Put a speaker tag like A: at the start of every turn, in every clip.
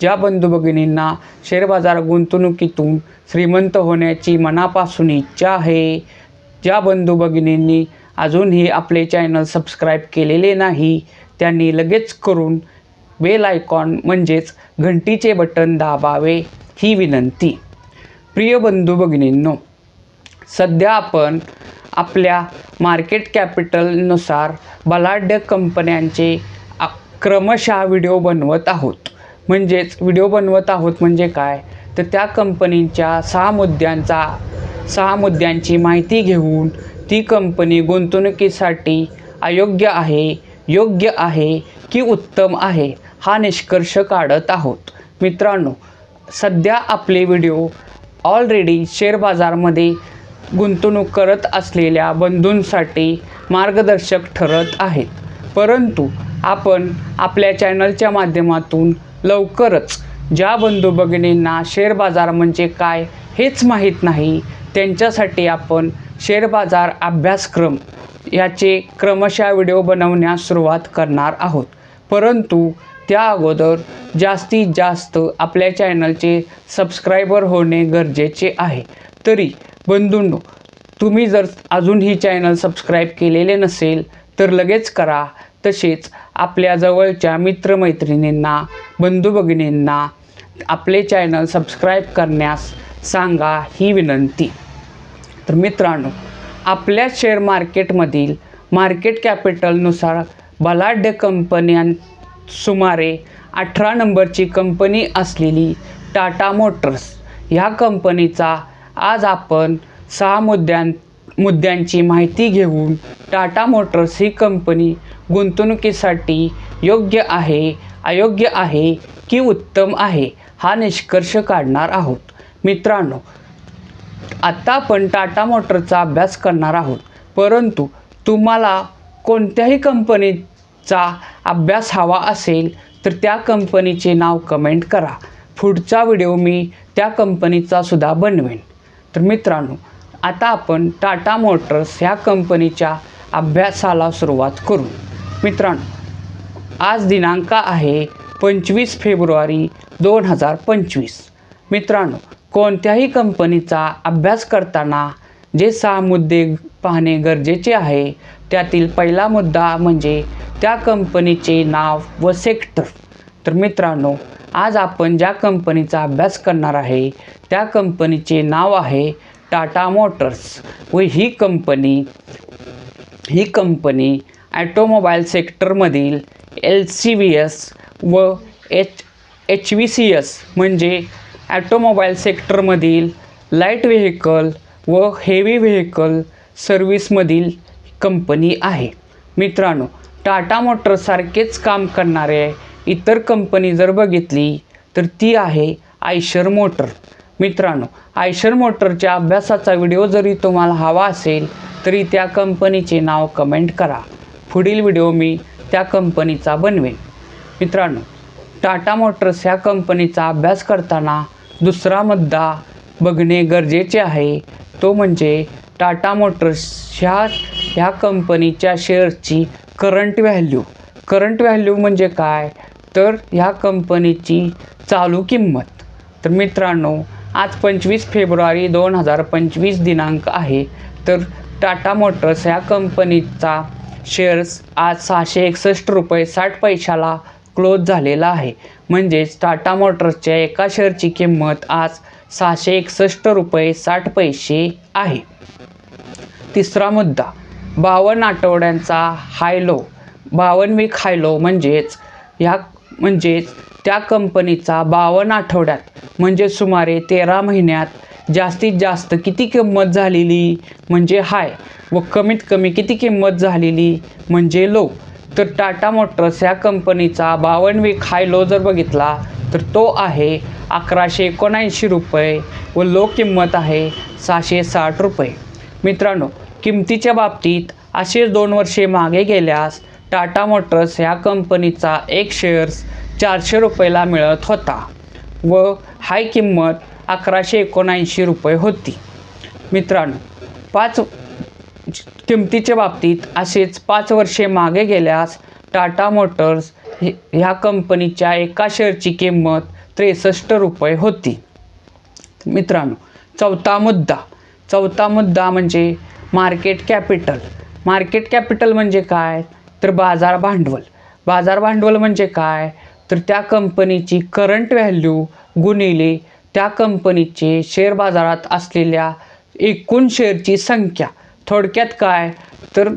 A: ज्या बंधू भगिनींना शेअर बाजार गुंतवणुकीतून श्रीमंत होण्याची मनापासून इच्छा आहे ज्या बंधू भगिनींनी अजूनही आपले चॅनल सबस्क्राईब केलेले नाही त्यांनी लगेच करून बेल आयकॉन म्हणजेच घंटीचे बटन दाबावे ही विनंती. प्रिय बंधू भगिनींनो सध्या आपण आपल्या मार्केट कॅपिटलनुसार बलाढ्य कंपन्यांचे आ- क्रमशः व्हिडिओ बनवत आहोत. म्हणजेच व्हिडिओ बनवत आहोत म्हणजे काय? तर त्या कंपनीच्या सहा मुद्द्यांचा सहा मुद्द्यांची माहिती घेऊन ती कंपनी गुंतवणुकीसाठी अयोग्य आहे योग्य आहे की उत्तम आहे हा निष्कर्ष काढत आहोत. मित्रांनो सध्या आपले व्हिडिओ ऑलरेडी शेअर बाजारमध्ये गुंतवणूक करत असलेल्या बंधूंसाठी मार्गदर्शक ठरत आहेत. परंतु आपण आपल्या चॅनलच्या माध्यमातून लवकरच ज्या बंधू भगिनींना शेअर बाजार म्हणजे काय हेच माहीत नाही त्यांच्यासाठी आपण शेअर बाजार अभ्यासक्रम याचे क्रमशः व्हिडिओ बनवण्यास सुरुवात करणार आहोत. परंतु त्या अगोदर जास्तीत जास्त आपल्या चॅनलचे सबस्क्रायबर होणे गरजेचे आहे. तरी बंधूंनो तुम्ही जर अजूनही चॅनल सबस्क्राईब केलेले नसेल तर लगेच करा. तसेच आपल्या जवळच्या मित्रमैत्रिणींना बंधू भगिनींना आपले चॅनल सबस्क्राईब करण्यास सांगा ही विनंती. तर मित्रांनो आपल्या शेअर मार्केटमधील मार्केट कॅपिटलनुसार बलाढ्य कंपन्यां सुमारे अठरा नंबरची कंपनी असलेली टाटा मोटर्स ह्या कंपनीचा आज आपण सहा मुद्द्यां मुद्द्यांची माहिती घेऊन टाटा मोटर्स ही कंपनी गुंतवणुकीसाठी योग्य आहे अयोग्य आहे की उत्तम आहे हा निष्कर्ष काढणार आहोत. मित्रांनो आत्ता आपण टाटा मोटरचा अभ्यास करणार आहोत. परंतु तुम्हाला कोणत्याही कंपनीचा अभ्यास हवा असेल तर त्या कंपनीचे नाव कमेंट करा. पुढचा व्हिडिओ मी त्या कंपनीचा सुद्धा बनवेन. तर मित्रांनो आता आपण टाटा मोटर्स ह्या कंपनीच्या अभ्यासाला सुरुवात करू. मित्रांनो आज दिनांक आहे पंचवीस फेब्रुवारी दोन हजार पंचवीस. मित्रांनो कोणत्याही कंपनीचा अभ्यास करताना जे सहा मुद्दे पाहणे गरजेचे आहे त्यातील पहिला मुद्दा म्हणजे त्या कंपनीचे नाव व सेक्टर. तर मित्रांनो आज आपण ज्या कंपनीचा अभ्यास करणार आहे त्या कंपनीचे नाव आहे टाटा मोटर्स व ही कंपनी ही कंपनी ॲटोमोबाईल सेक्टरमधील एल सी व्ही एस व H H V C S म्हणजे ॲटोमोबाईल सेक्टरमधील लाइट व्हेकल व हेवी व्हेकल सर्व्हिसमधील कंपनी आहे. मित्रांनो टाटा मोटर्ससारखेच काम करणारे इतर कंपनी जर बघितली तर ती आहे आयशर मोटर. मित्रांनो आयशर मोटरच्या अभ्यासाचा व्हिडिओ जरी तुम्हाला हवा असेल तरी त्या कंपनीचे नाव कमेंट करा. पुढील व्हिडिओ मी त्या कंपनीचा बनवेन. मित्रांनो टाटा मोटर्स ह्या कंपनीचा अभ्यास करताना दुसरा मुद्दा बघणे गरजेचे आहे. तो म्हणजे टाटा मोटर्स ह्या ह्या कंपनीच्या शेअरची करंट व्हॅल्यू. करंट व्हॅल्यू म्हणजे काय? तर ह्या कंपनीची चालू किंमत. तर मित्रांनो आज पंचवीस फेब्रुवारी दोन हजार पंचवीस दिनांक आहे. तर टाटा मोटर्स ह्या कंपनीचा शेअर्स आज सहाशे एकसष्ट रुपये साठ पैशाला क्लोज झालेला आहे. म्हणजेच टाटा मोटर्सच्या एका शेअरची किंमत आज सहाशे एकसष्ट रुपये साठ पैसे आहे. तिसरा मुद्दा बावन्न आठवड्यांचा हायलो बावन्न वीक हायलो म्हणजेच ह्या म्हणजेच त्या कंपनीचा बावन्न आठवड्यात म्हणजे सुमारे तेरा महिन्यात जास्तीत जास्त किती किंमत झालेली? म्हणजे हाय व कमीत कमी किती किंमत झालेली? म्हणजे लो. तर टाटा मोटर्स ह्या कंपनीचा बावन्न वीक हाय लो जर बघितला तर तो आहे अकराशे एकोणऐंशी रुपये व लो किंमत आहे सहाशे साठ रुपये. मित्रांनो किमतीच्या बाबतीत असेच दोन वर्षे मागे गेल्यास टाटा मोटर्स ह्या कंपनीचा एक शेअर्स चारशे रुपयाला मिळत होता व हाय किंमत अकराशे एकोणऐंशी रुपये होती. मित्रांनो पाच किमतीच्या बाबतीत असेच पाच वर्षे मागे गेल्यास टाटा मोटर्स ह्या कंपनीच्या एका शेअरची किंमत त्रेसष्ट रुपये होती. मित्रांनो चौथा मुद्दा चौथा मुद्दा म्हणजे मार्केट कॅपिटल मार्केट कॅपिटल म्हणजे काय? तर बाजार भांडवल. बाजार भांडवल म्हणजे काय? तर त्या कंपनीची करंट व्हॅल्यू गुणिले त्या कंपनीचे शेअर बाजारात असलेल्या एकूण शेअरची संख्या. थोडक्यात काय? तर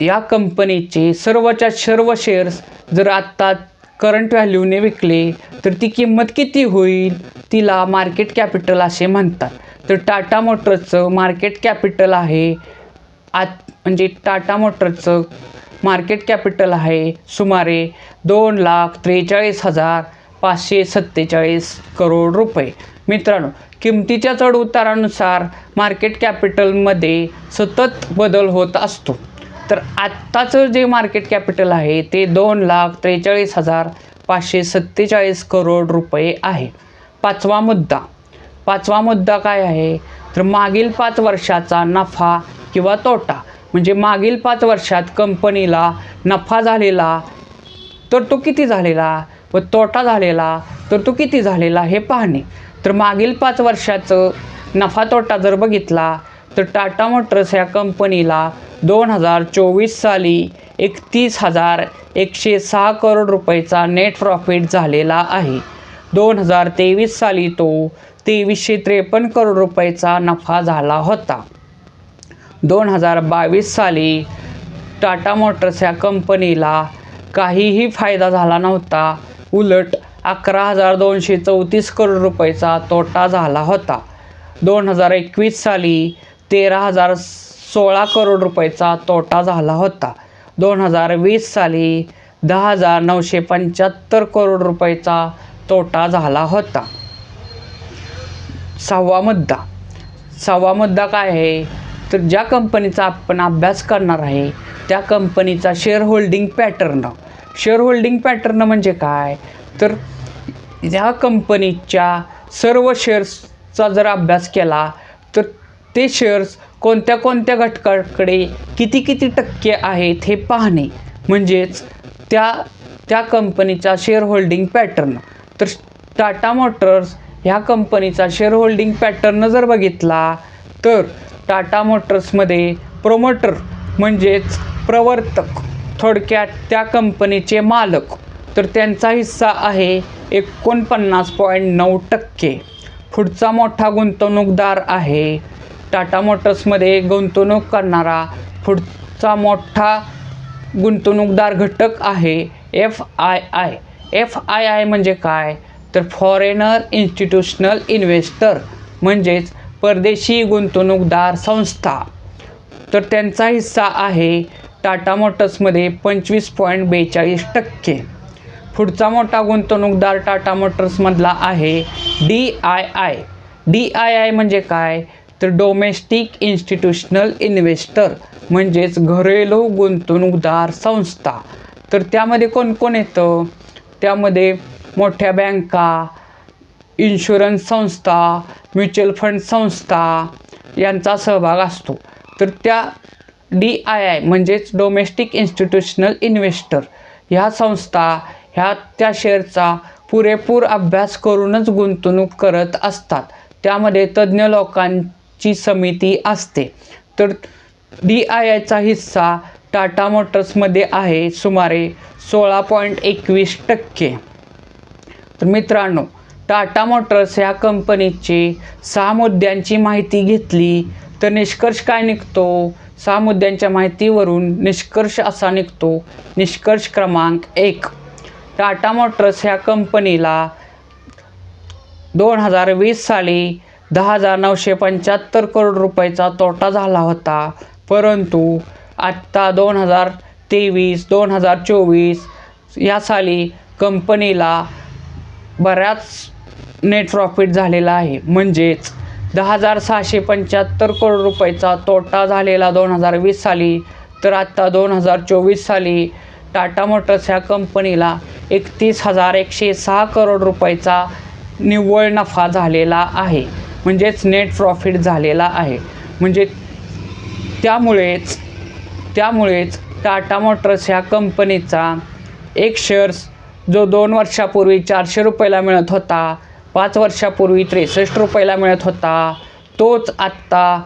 A: या कंपनीचे सर्वच्या सर्व शेअर्स जर आत्ता करंट व्हॅल्यूने विकले तर ती किंमत किती होईल? तिला मार्केट कॅपिटल असे म्हणतात. तर टाटा मोटर्सचं मार्केट कॅपिटल आहे आत म्हणजे टाटा मोटर्सचं मार्केट कॅपिटल आहे. सुमारे दोन लाख त्रेचाळीस हजार पाचशे सत्तेचाळीस करोड रुपये. मित्रांनो किमतीच्या चढ उतारानुसार मार्केट कॅपिटलमध्ये सतत बदल होत असतो. तर आत्ताचं जे मार्केट कॅपिटल आहे ते दोन लाख त्रेचाळीस हजार पाचशे सत्तेचाळीस करोड रुपये आहे. पाचवा मुद्दा. पाचवा मुद्दा काय आहे? तर मागील पाच वर्षाचा नफा किंवा तोटा. म्हणजे मागील पाच वर्षात कंपनीला नफा झालेला तर तो किती झालेला व तोटा झालेला तर तो किती झालेला हे पाहणे. तर मागील पाच वर्षाचं नफा तोटा जर बघितला तर टाटा मोटर्स ह्या कंपनीला दोन हजार चोवीस साली एकतीस हजार एकशे सहा करोड रुपयेचा नेट प्रॉफिट झालेला आहे. दोन हजार तेवीस साली तो तेवीसशे त्रेपन्न करोड रुपयेचा नफा झाला होता. दोन हजार बावीस साली टाटा मोटर्स या कंपनीला काहीही फायदा झाला नव्हता. उलट अकरा हजार दोनशे चौतीस करोड रुपयेचा तोटा झाला होता. दोन हजार एकवीस साली तेरा हजार सोळा करोड रुपयेचा तोटा झाला होता. दोन हजार वीस साली दहा हजार नऊशे पंच्याहत्तर करोड रुपयेचा तोटा झाला होता. सहावा मुद्दा. सहावा मुद्दा काय आहे? तर ज्या कंपनीचा आपण अभ्यास करणार आहे त्या कंपनीचा share holding pattern share holding pattern म्हणजे काय? तर ह्या कंपनीच्या सर्व शेअर्सचा जर अभ्यास केला तर ते शेअर्स कोणत्या कोणत्या घटकाकडे किती किती टक्के आहेत हे पाहणे. म्हणजेच त्या त्या कंपनीचा शेअर होल्डिंग पॅटर्न तर टाटा मोटर्स ह्या कंपनीचा शेअर होल्डिंग पॅटर्न जर बघितला तर टाटा मोटर्समध्ये प्रोमोटर म्हणजेच प्रवर्तक थोडक्यात त्या कंपनीचे मालक. तर त्यांचा हिस्सा आहे एकोणपन्नास पॉईंट नऊ टक्के. पुढचा मोठा गुंतवणूकदार आहे टाटा मोटर्समध्ये गुंतवणूक करणारा पुढचा मोठा गुंतवणूकदार घटक आहे F I I. F I I म्हणजे काय? तर फॉरेनर इन्स्टिट्यूशनल इन्व्हेस्टर म्हणजेच परदेशी गुंतवणूकदार संस्था. तर त्यांचा हिस्सा आहे टाटा मोटर्समध्ये पंचवीस पॉईंट बेचाळीस टक्के. पुढचा मोठा गुंतवणूकदार टाटा मोटर्समधला आहे D I I. D I I म्हणजे काय? तर डोमेस्टिक इन्स्टिट्यूशनल इन्व्हेस्टर म्हणजेच घरेलू गुंतवणूकदार संस्था. तर त्यामध्ये कोण कोण येतं? त्यामध्ये मोठ्या बँका इन्शुरन्स संस्था म्युच्युअल फंड संस्था यांचा सहभाग असतो. तर त्या डी आय आय म्हणजेच डोमेस्टिक इन्स्टिट्यूशनल इन्व्हेस्टर ह्या संस्था ह्या त्या शेअरचा पुरेपूर अभ्यास करूनच गुंतवणूक करत असतात. त्यामध्ये तज्ज्ञ लोकांची समिती असते. तर डी आय आयचा हिस्सा टाटा मोटर्समध्ये आहे सुमारे सोळा पॉईंट एकवीस टक्के. तर मित्रांनो टाटा मोटर्स ह्या कंपनीची सहा मुद्द्यांची माहिती घेतली तर निष्कर्ष काय निघतो? सहा मुद्द्यांच्या माहितीवरून निष्कर्ष असा निघतो. निष्कर्ष क्रमांक एक. टाटा मोटर्स ह्या कंपनीला दोन हजार वीस साली दहा हजार नऊशे पंच्याहत्तर करोड रुपयाचा तोटा झाला होता. परंतु आत्ता दोन हजार तेवीस दोन हजार चोवीस या साली कंपनीला बऱ्याच नेट प्रॉफिट झालेला आहे. म्हणजेच दहा हजार सहाशे पंच्याहत्तर करोड रुपयाचा तोटा झालेला दोन हजार वीस साली तर आत्ता दोन हजार चोवीस साली टाटा मोटर्स ह्या कंपनीला एकतीस हजार एकशे सहा करोड रुपयाचा निव्वळ नफा झालेला आहे. म्हणजेच नेट प्रॉफिट झालेला आहे. म्हणजे त्यामुळेच त्यामुळेच टाटा मोटर्स ह्या कंपनीचा एक शेअर्स जो दोन वर्षापूर्वी चारशे रुपयाला मिळत होता पाच वर्षापूर्वी त्रेसष्ट रुपयाला मिळत होता. तोच आत्ता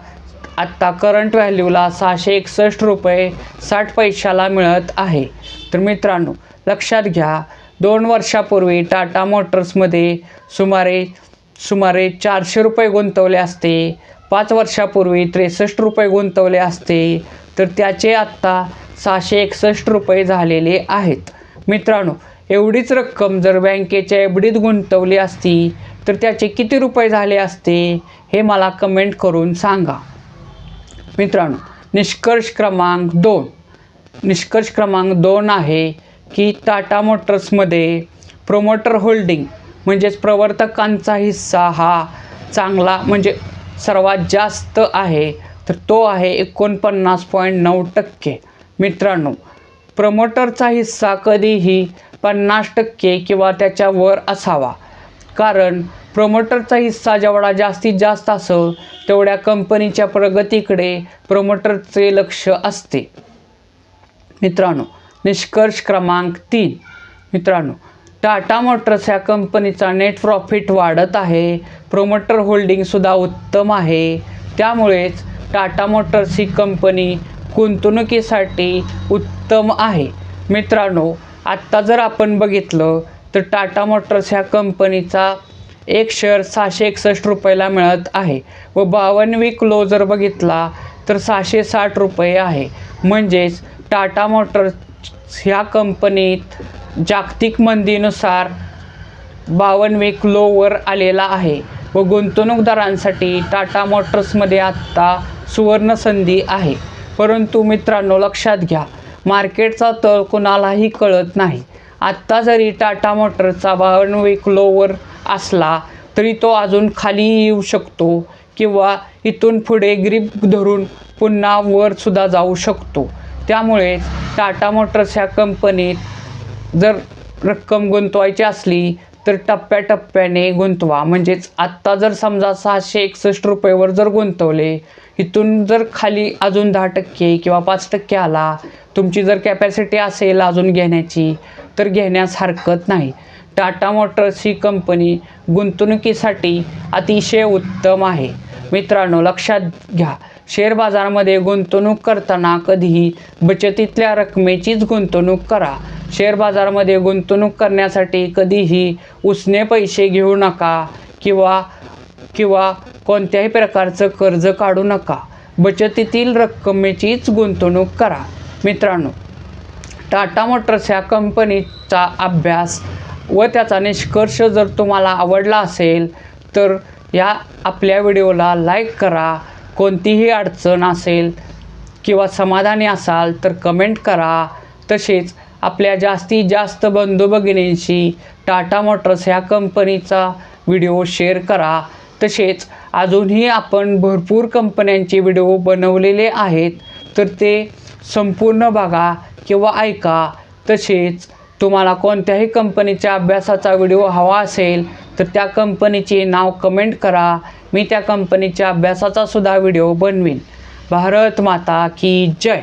A: आत्ता करंट व्हॅल्यूला सहाशे एकसष्ट रुपये साठ पैशाला मिळत आहे. तर मित्रांनो लक्षात घ्या दोन वर्षापूर्वी टाटा मोटर्समध्ये सुमारे सुमारे चारशे रुपये गुंतवले असते. पाच वर्षापूर्वी त्रेसष्ट रुपये गुंतवले असते. तर त्याचे आत्ता सहाशे एकसष्ट रुपये झालेले आहेत. मित्रांनो एवढीच रक्कम जर बँकेच्या एफडीत गुंतवली असती तर त्याचे किती रुपये झाले असते हे मला कमेंट करून सांगा. मित्रांनो निष्कर्ष क्रमांक दोन. निष्कर्ष क्रमांक दोन आहे की टाटा मोटर्समध्ये प्रोमोटर होल्डिंग म्हणजेच प्रवर्तकांचा हिस्सा हा चांगला म्हणजे सर्वात जास्त आहे तर तो आहे एकोणपन्नास पॉईंट नऊ टक्के. मित्रांनो प्रमोटरचा हिस्सा कधीही पन्नास टक्के किंवा त्याच्यावर असावा. कारण प्रमोटरचा हिस्सा जेवढा जास्तीत जास्त असेल तेवढ्या कंपनीच्या प्रगतीकडे प्रमोटरचे लक्ष असते. मित्रांनो निष्कर्ष क्रमांक तीन. मित्रांनो टाटा मोटर्स ह्या कंपनीचा नेट प्रॉफिट वाढत आहे. प्रोमोटर होल्डिंगसुद्धा उत्तम आहे. त्यामुळेच टाटा मोटर्स ही कंपनी गुंतवणुकीसाठी उत्तम आहे. मित्रांनो आत्ता जर आपण बघितलं तर टाटा मोटर्स ह्या कंपनीचा एक शेअर सहाशे एकसष्ट रुपयाला मिळत आहे. व बावन्नवी क्लो जर बघितला तर सहाशे साठ रुपये आहे. म्हणजेच टाटा मोटर्स ह्या कंपनीत जागतिक मंदीनुसार बावन्न क्लोवर आलेला आहे. व गुंतवणूकदारांसाठी टाटा मोटर्समध्ये आत्ता सुवर्ण संधी आहे. परंतु मित्रांनो लक्षात घ्या मार्केटचा तळ कुणालाही कळत नाही. आत्ता जरी टाटा मोटरचा बावन्न क्लोवर असला तरी तो अजून खाली येऊ शकतो किंवा इथून पुढे ग्रीप धरून पुन्हा वरसुद्धा जाऊ शकतो. त्यामुळे टाटा मोटर्स ह्या कंपनीत जर रक्कम गुंतवायची असली तर टप्प्याटप्प्याने गुंतवा. म्हणजेच आत्ता जर समजा सहाशे एकसष्ट रुपयेवर जर गुंतवले इथून जर खाली अजून दहा टक्के किंवा पाच टक्के आला तुमची जर कॅपॅसिटी असेल अजून घेण्याची तर घेण्यास हरकत नाही. टाटा मोटर्स ही कंपनी गुंतवणुकीसाठी अतिशय उत्तम आहे. मित्रांनो लक्षात घ्या. शेअर बाजारामध्ये गुंतवणूक करताना कधीही बचतीतल्या रकमेचीच गुंतवणूक करा. शेअर बाजारामध्ये गुंतवणूक करण्यासाठी कधीही उसने पैसे घेऊ नका किंवा किंवा कोणत्याही प्रकारचं कर्ज काढू नका. बचतीतील रक्कमेचीच गुंतवणूक करा. मित्रांनो टाटा मोटर्स ह्या कंपनीचा अभ्यास व त्याचा निष्कर्ष जर तुम्हाला आवडला असेल तर या आपल्या व्हिडिओला लाईक करा. कोणतीही अडचण असेल किंवा समाधानी असाल तर कमेंट करा. तसेच आपल्या जास्तीत जास्त बंधू भगिनींशी टाटा मोटर्स ह्या कंपनीचा व्हिडिओ शेअर करा. तसेच अजूनही आपण भरपूर कंपन्यांचे व्हिडिओ बनवलेले आहेत. तर ते संपूर्ण बघा किंवा ऐका. तसेच तुम्हाला कोणत्याही कंपनीच्या अभ्यासाचा व्हिडिओ हवा असेल तर त्या कंपनीचे नाव कमेंट करा. मी त्या कंपनीच्या अभ्यासाचा सुद्धा व्हिडिओ बनवीन. भारत माता की जय.